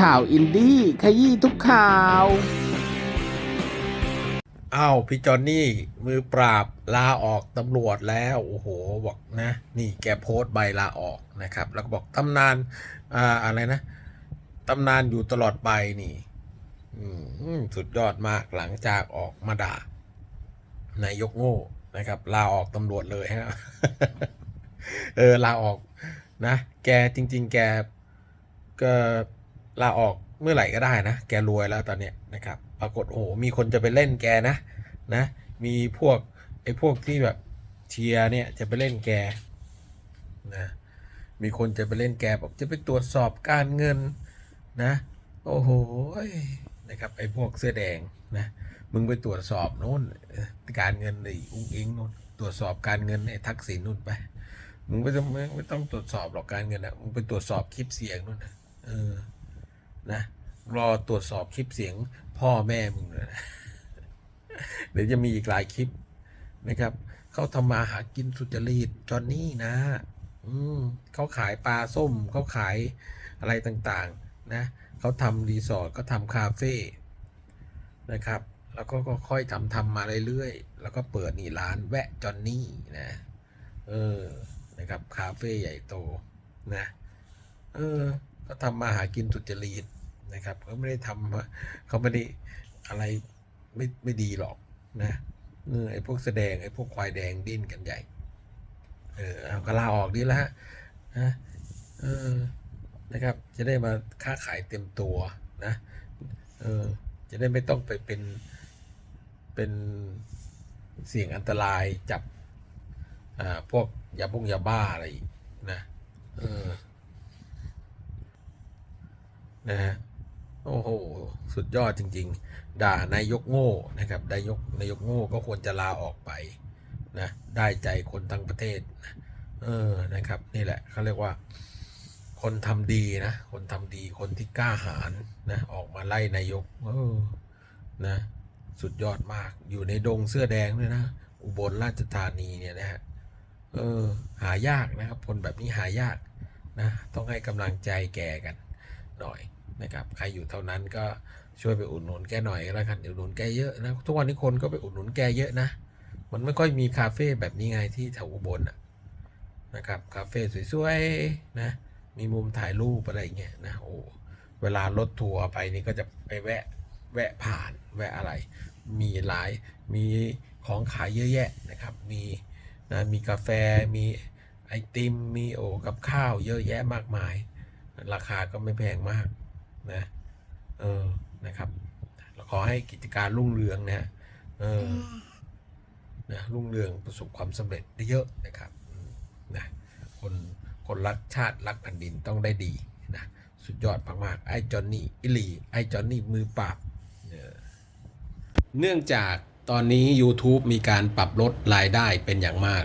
ข่าวอินดี้ขยี้ทุกข่าว อ้าวพี่จอนนี่มือปราบลาออกตำรวจแล้วโอ้โหบอกนะ นี่แกโพสต์ใบลาออกนะครับ แล้วก็บอกตำนานอ่าอะไรนะตำนานอยู่ตลอดไปนี่อสุดยอดมากหลังจากออกมาด่านายกโง่นะครับ ลาออกตำรวจเลยฮะเออลาออกนะ แกจริง ๆ แกก็ ลาออกเมื่อไหร่ก็ได้นะ แกรวยแล้วตอนเนี้ยนะครับ ปรากฏโอ้โหมีคนจะไปเล่นแกนะนะ มีพวกไอ้พวกที่แบบเชียร์เนี่ยจะไปเล่นแกนะมีคนจะไปเล่นแกบอกจะไปตรวจสอบการเงินนะ โอ้โหนะครับไอ้พวกเสื้อแดงนะมึงไปตรวจสอบโน่นการเงินไอ้อุ้งอิงโน่นตรวจสอบการเงินไอ้ทักษิณนู่นไปมึงไม่ต้องไม่ต้องตรวจสอบหรอกการเงินอะมึงไปตรวจสอบคลิปเสียงนู่นนะเออ นะรอตรวจสอบคลิปเสียงพ่อแม่มึงเลยนะเดี๋ยวจะมีอีกหลายคลิปนะครับ เขาทำมาหากินสุจริตจอนนี่นะ อืมเขาขายปลาส้ม เขาขายอะไรต่างๆ นะ เขาทำรีสอร์ทก็ทำคาเฟ่นะครับ แล้วก็ค่อยทำทำมาเรื่อยๆ แล้วก็เปิดนี่ร้านแวะจอนนี่นะ เออ นะครับ คาเฟ่ใหญ่โตนะ เออ ก็ทำมาหากินสุจริต นะครับเขาไม่ได้ทำเขาไม่ได้อะไรไม่ไม่ดีหรอกนะเออไอ้พวกแสดงไอ้พวกควายแดงดิ้นกันใหญ่ เออเอาก็ลาออกดีแล้วฮะนะเออนะครับ จะได้มาค้าขายเต็มตัวนะเออจะได้ไม่ต้องไปเป็นเป็นเสี่ยงอันตรายจับอ่าพวกยาบุงยาบ้าอะไรนะเออนะฮะ โอ้โห สุดยอดจริง ๆ ด่านายกโง่นะครับนายกนายกโง่ก็ควรจะลาออกไปนะได้ใจคนทั้งประเทศนะเออนะครับ นี่แหละเขาเรียกว่า คนทำดีนะ คนทำดีคนที่กล้าหาญนะออกมาไล่นายกเออนะสุดยอดมากอยู่ในดงเสื้อแดงด้วยนะ อุบลราชธานีเนี่ยนะฮะเออหายากนะครับ คนแบบนี้หายากนะ ต้องให้กำลังใจแกกันหน่อย นะครับใครอยู่เท่านั้นก็ช่วยไปอุดหนุนแกหน่อยแล้วกันอุดหนุนแกเยอะนะทุกวันนี้คนก็ไปอุดหนุนแกเยอะนะ มันไม่ค่อยมีคาเฟ่แบบนี้ไงที่แถวอุบลนะครับคาเฟ่สวยๆนะมีมุมถ่ายรูปอะไรเงี้ยนะโอ้เวลารถทัวร์ไปนี่ก็จะไปแวะแวะผ่านแวะอะไร มีหลายมีของขายเยอะแยะนะครับ มีนะมีกาแฟมีไอติมมีโอ้กับข้าวเยอะแยะมากมาย ราคาก็ไม่แพงมาก นะเออนะครับขอให้กิจการรุ่งเรืองนะฮะเออนะรุ่งเรืองประสบความสำเร็จได้เยอะนะครับอืมนะคนคนรักชาติรักแผ่นดินต้องได้ดีนะสุดยอดมากๆไอ้จอนนี่อิลีไอ้จอนนี่มือปราบเออเนื่องจากตอนนี้ YouTube มีการปรับลดรายได้เป็นอย่างมาก